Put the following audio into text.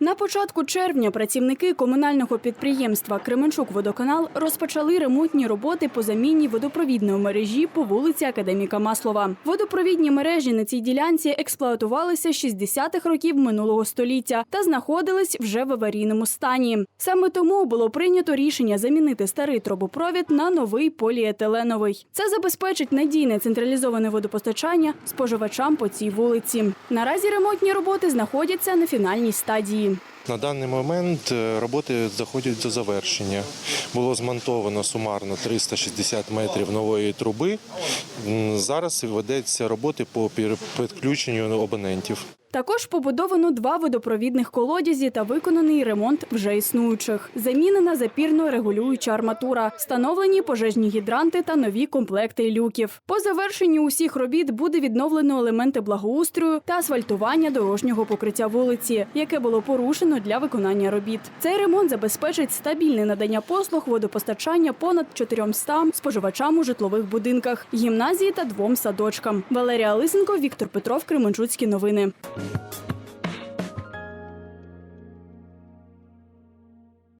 На початку червня працівники комунального підприємства Кременчук-Водоканал розпочали ремонтні роботи по заміні водопровідної мережі по вулиці Академіка Маслова. Водопровідні мережі на цій ділянці експлуатувалися з 60-х років минулого століття та знаходились вже в аварійному стані. Саме тому було прийнято рішення замінити старий трубопровід на новий поліетиленовий. Це забезпечить надійне централізоване водопостачання споживачам по цій вулиці. Наразі ремонтні роботи знаходяться на фінальній стадії. На даний момент е, роботи заходять до завершення. Було змонтовано сумарно 360 метрів нової труби. Зараз ведеться роботи по підключенню абонентів. Також побудовано два водопровідних колодязі та виконаний ремонт вже існуючих. Замінена запірно-регулююча арматура, встановлені пожежні гідранти та нові комплекти люків. По завершенню усіх робіт буде відновлено елементи благоустрою та асфальтування дорожнього покриття вулиці, яке було порушено для виконання робіт. Цей ремонт забезпечить стабільне надання послуг водопостачання понад 400 споживачам у житлових будинках, гімназії та двом садочкам. Валерія Лисенко, Віктор Петров, Кременчуцькі новини. Thank you.